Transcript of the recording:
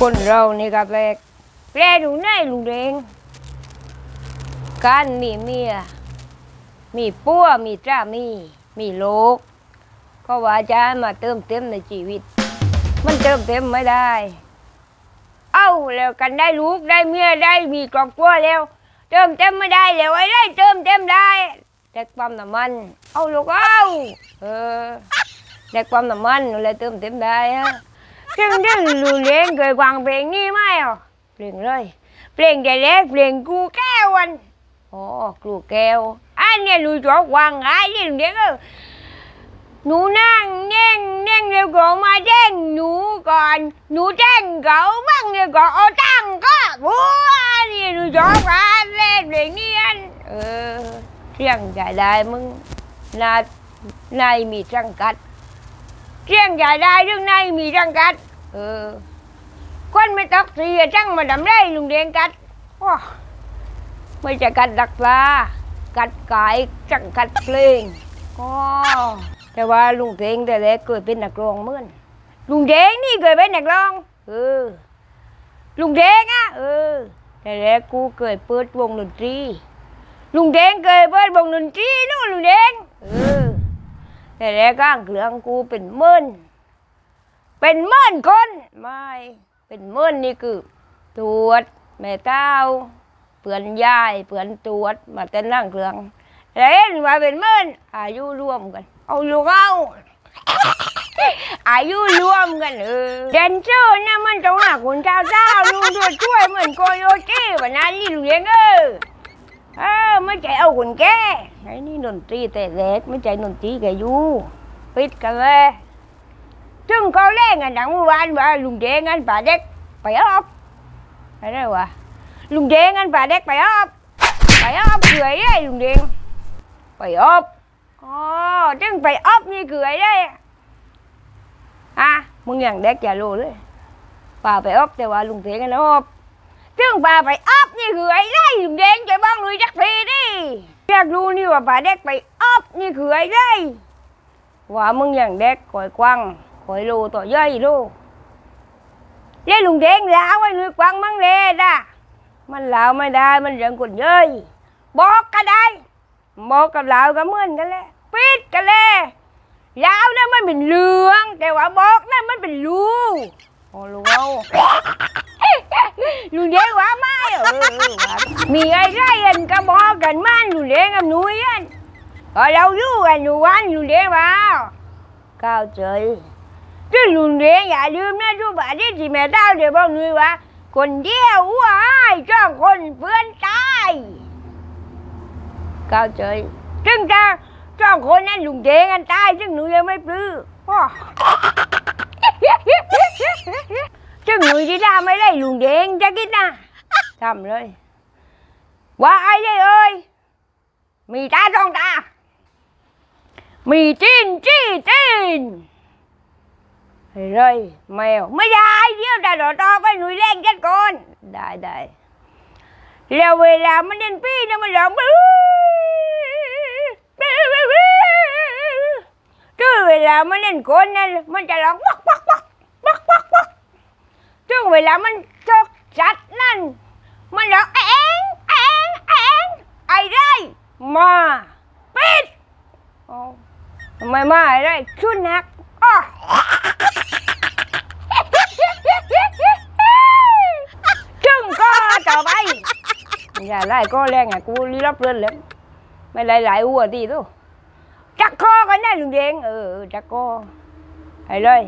คนเรานี่ก็แปลกแปลกอยู่ไหนลุงเดงการมีเมีย มีปัวมีจ้ามี มีโลก ก็ว่าจะมาเติมเต็มในชีวิต มันเติมเต็มไม่ได้ เอ้าแล้วกันได้ลูกได้เมียได้มีครอบครัวแล้ว เติมเต็มไม่ได้แล้วไอ้ได้เติมเต็มได้แต่ความน้ำมัน เอาลูกเอาเออแต่ความน้ำมันอะไรเติมเต็มได้ฮะ ซึ่งเรื่องลูเลี้ยงเคยวางเพลงนี้ไหมอะเพลงเลย เพลงใจเล็กเพลงกูแก้ววันอ๋อกูแก้วอันเนี้ยลูจอกวางไอ้นี่เด็กเออหนูนั่งเน่งเน่งเร็วก็มาแจ้งหนูก่อน หนูแจ้งเขาบ้างเดี๋ยวก็เอาตังก็บัวนี่ลูจอกมาเล่นเพลงนี้อันเออเที่ยงใจได้มึงนานายมีสังกัด เที่ยงใหญ่ได้เรื่องในมีรังกัด เออ คนไม่ตอกเสียจังมาดำไรลุงเดงกัดว้าไม่ใช่กัดดักปลากัดไก่จังกัดเพลงก็แต่ว่าลุงเดงแต่แรกเกิดเป็นนักร้องเมื่อนลุงเดงนี่เกิดเป็นนักร้องเออลุงเดงอะเออ แต่แรกกูเกิดเปิดวงดนตรีลุงเดงเกิดเปิดวงดนตรีนู่นลุงเดงเออ แต่แรกก้างเครื่องกูเป็นหมื่นเป็นหมื่นคนไม่เป็นหมื่นนี่คือตรวจแม่เต้าเปื่อนยายเปื่อนตรวจมาแต่นั่งเครื่องเล่นมาเป็นหมื่นอายุรวมกัน เอาลูกเอาอายุรวมกันเออแดนเซอร์เนี่ยมันต้องหาคนเจ้าเจ้าลุงตัวช่วยเหมือนโกโยตี้วันนั้นนี่ลุงเลี้ยงเออ ออไม่ใจเอาคนแก่ไอ้นี่ดนตรีแต่เล็กไม่ใจดนตรีแกอยู่ปิดกันเลยถึงเขาเล่นกันหนังเมื่อวานว่าลุงเดงกันป่าเด็กไปออบอะไรวะลุงเดงกันป่าเด็กไปออบไปออบเกลือได้ลุงเดงไปออบอ๋อถึงไปออบนี่เกลือได้อะมึงอย่างเด็กอย่ารู้เลยป่าไปออบแต่ว่าลุงเดงกันออบถึงป่าไปอัพนี่คือไอ้ไรลุงเด้งใจบ้างลุยจักทีดิ อยากรู้นี่ว่าป่าเด็กไปอัพนี่คือไอ้ไรว่ามึงอย่างเด็กคอยกว้างคอยรูต่อย่อยรูเล่ลุงเด้งลาวไอ้ลุยกว้างมั่งเลยด่ะมันเล่าไม่ได้มันเรื่องคนเย้ยบอกก็ได้บอกกับเลาก็เหมือนกันแหละปิดกันเลยลาวนั่นมันเป็นเหลือง แต่ว่าบอกนั่นมันเป็นรูโอ้ลูกเอาลุงเด้งว่าไมีอะไรอันก็บอกกันมันลุงเด้งกับหนูยันพอเราอยู่กันอยู่วันลุงเด้งว่าก้าวเจยซึ่ลุงเด้งอย่าลืมนะทุกบาทที่ที่แม่เต้าเดี๋ยวบอกหนูว่า คนเดียวว้ายจ้องคนเพื่อนตายก้าวเจยซึ่งจะจ้องคนนั้นลุงเด้งกันตายซึ่งหนูยังไม่ปลื้อว้าจึงหนุ่ยที่ทำไม่ได้ลุงเด้งจะคิดนะ ทำเลยว่าไอ้ได้เอ้ยมีตาสองตา มีจีนจี้จีนเฮ้ยเลยแมวไม่ได้เดี๋ยวแต่ต่อต่อไปหนุ่ยเล่นกันก่อนได้ได้แล้วเวลามันเล่นพี่เนี่ยมันร้องบื้อบื้อบื้อบื้อถ้าเวลามันเล่นคนนั่นมันจะร้องวักวักวักวักวักวักถึงเวลามันจกจัดนั่น มันร้องเองเองเองไอ้ไรมาปิดอ้าทำไมมาไอ้ไรชุนนักอ้อจึงก็ต่อไปอย่าไล่ก็แรงอะกูรีรับเรือนเลยไม่ไล่หลายหัวดีตู้จักคอกันได้ลุงเดงเออจักคอไอ้เลย